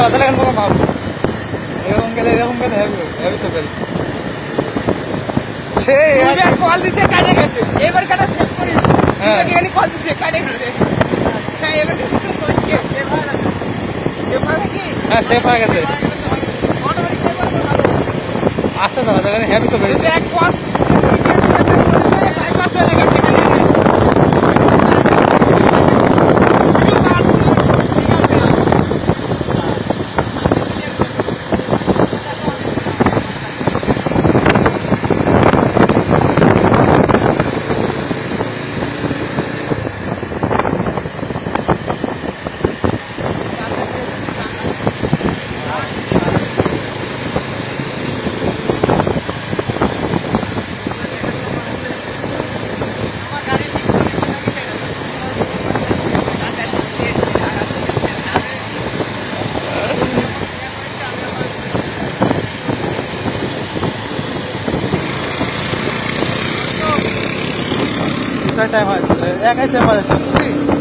চলাচল এখন ভাব এরকম গেলে এরকম গেলে হ্যাভি হ্যাভি তো গেল। সে কল দিছে কাটে গেছে। এবার কাটা সেভ করি? হ্যাঁ। কল দিছে কাটে গেছে। হ্যাঁ এবার হ্যাঁ সেভ হয়ে গেছে আসতে দাদা হ্যাভি তো গেছে টাইম হয়? একাই চেম্বার আছে।